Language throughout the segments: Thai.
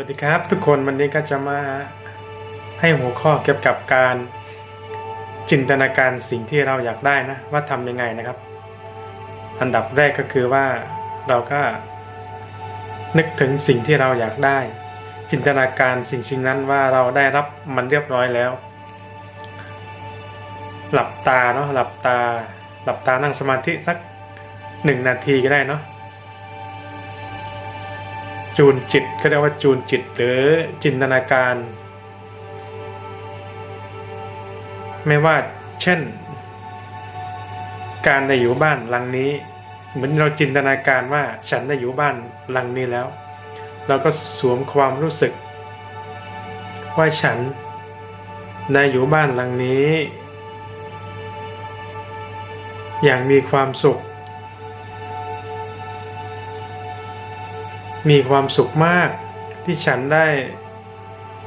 วัสดีครับ ทุกคนวันนี้ก็จะมาให้หัวข้อเกี่ยวกับการจินตนาการสิ่งที่เราอยากได้นะ ว่าทำยังไงนะครับ อันดับแรกก็คือว่าเราก็นึกถึงสิ่งที่เราอยากได้ จินตนาการสิ่งสิ่งนั้นว่าเราได้รับมันเรียบร้อยแล้ว หลับตาเนาะหลับตา หลับตานั่งสมาธิสักหนึ่งนาทีก็ได้เนาะ จูนจิตเขาเรียกว่าจูนจิตหรือจินตนาการ ไม่ว่าเช่น การได้อยู่บ้านหลังนี้ เหมือนเราจินตนาการว่าฉันได้อยู่บ้านหลังนี้แล้ว เราก็สวมความรู้สึก ว่าฉันได้อยู่บ้านหลังนี้ อย่างมีความสุข มีความสุขมากที่ฉันได้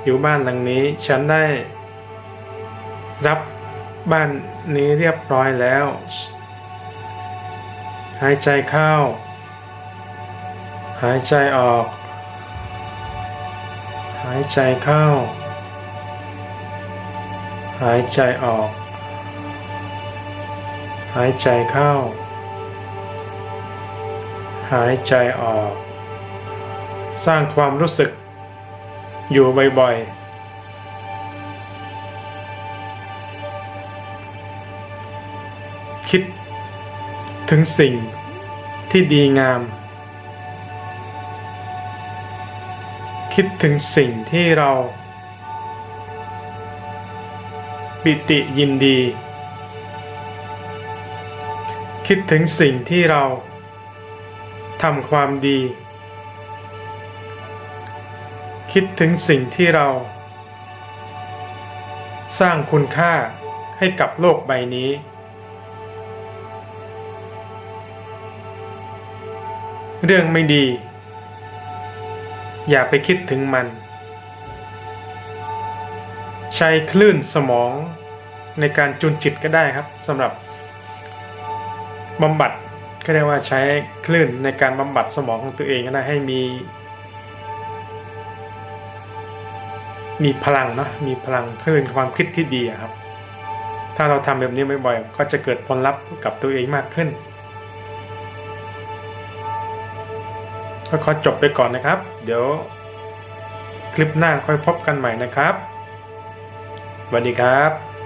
อยู่บ้านหลังนี้ ฉันได้ รับบ้านนี้เรียบร้อยแล้ว หายใจเข้า หายใจออก หายใจเข้า หายใจออก หายใจเข้า หายใจออก สร้างความรู้สึก อยู่บ่อยๆ คิดถึงสิ่งที่ดีงาม คิดถึงสิ่งที่เราปิติยินดี คิดถึงสิ่งที่เราทำความดี คิดถึงสิ่งที่เรา สร้างคุณค่าให้กับโลกใบนี้ เรื่องไม่ดี อย่าไปคิดถึงมัน ใช้คลื่นสมองในการจูนจิตก็ได้ครับสำหรับบำบัดก็เรียกว่าใช้คลื่นในการบำบัดสมองของตัวเองก็ได้ให้มี มีพลังเนาะมีพลังคลื่นความคิดที่ดีครับ ถ้าเราทำแบบนี้บ่อยๆก็จะเกิดผลลัพธ์กับตัวเองมากขึ้น ก็ขอจบไปก่อนนะครับ เดี๋ยวคลิปหน้าค่อยพบกันใหม่นะครับสวัสดีครับ